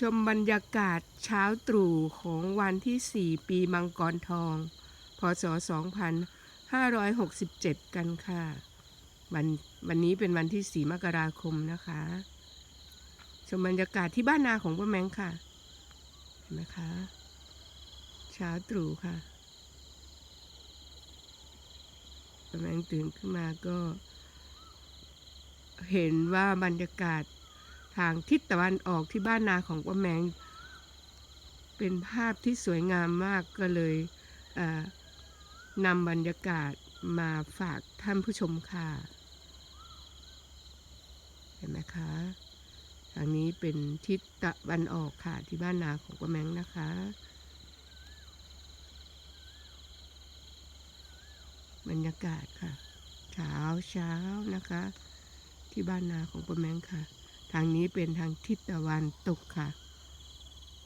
ชมบรรยากาศเช้าตรู่ของวันที่ 4 ปีมังกรทอง พศ 2567 กันค่ะ วันวันนี้เป็นวันที่ 4 มกราคมนะคะ ชมบรรยากาศที่บ้านนาของป้าแมงค่ะ เห็นไหมคะ เช้าตรู่ค่ะป้าแมงตื่นขึ้นมาก็ เห็นว่าบรรยากาศ ทางทิศตะวันออกที่บ้านนาของป้าแมง เป็นภาพที่สวยงามมากก็เลยนำบรรยากาศมาฝากท่านผู้ชมค่ะ เห็นไหมคะทางนี้เป็นทิศตะวันออกค่ะที่บ้านนาของป้าแมงนะคะบรรยากาศค่ะ เช้าเช้านะคะ ที่บ้านนาของป้าแมงค่ะ ทางนี้เป็นทางทิศตะวันตกค่ะ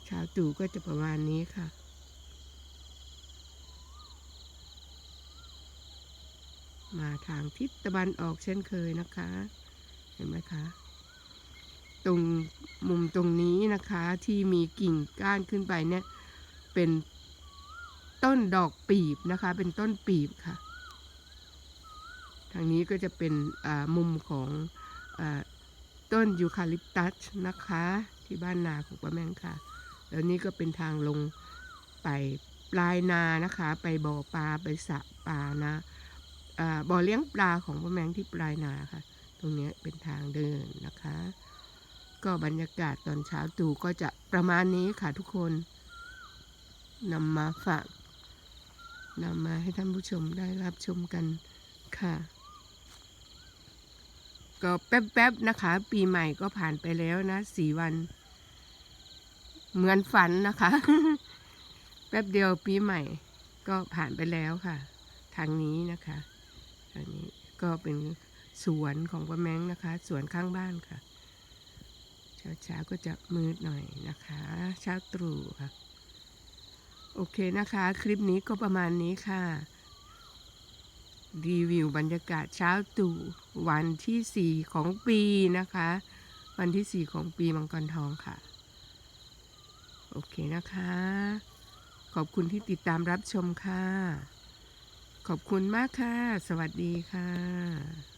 เช้าตู่ก็จะประมาณนี้ค่ะ มาทางทิศตะวันออกเช่นเคยนะคะ เห็นไหมคะ ตรงมุมตรงนี้นะคะที่มีกิ่งก้านขึ้นไปเนี่ย เป็นต้นดอกปีบนะคะ เป็นต้นปีบค่ะ ทางนี้ก็จะเป็นอ่ามุมของอา ต้นยูคาลิปตัสนะคะ ที่บ้านนาของป้าแมงค่ะ แล้วนี่ก็เป็นทางลงไปปลายนานะคะ ไปบ่อปลาไปสระปลานะบ่อเลี้ยงปลาของป้าแมงที่ปลายนาค่ะ ตรงนี้เป็นทางเดินนะคะ ก็บรรยากาศตอนเช้าตู่ก็จะประมาณนี้ค่ะทุกคนนำมาฝากนำมาให้ท่านผู้ชมได้รับชมกันค่ะ ก็แป๊บๆนะคะ ปีใหม่ก็ผ่านไปแล้วนะสี่วัน เหมือนฝันนะคะ แป๊บเดียวปีใหม่ ก็ผ่านไปแล้วค่ะ ทางนี้นะคะ ทางนี้ก็เป็นสวนของป้าแมงนะคะ สวนข้างบ้านค่ะ เช้าเช้าๆก็จะมืดหน่อยนะคะ เช้าตรู่ค่ะ โอเคนะคะ คลิปนี้ก็ประมาณนี้ค่ะ รีวิวบรรยากาศเช้าตู่วันที่ 4 ของปีนะคะ วันที่ 4 ของปีมังกรทองค่ะ โอเคนะคะ ขอบคุณที่ติดตามรับชมค่ะ ขอบคุณมากค่ะ สวัสดีค่ะ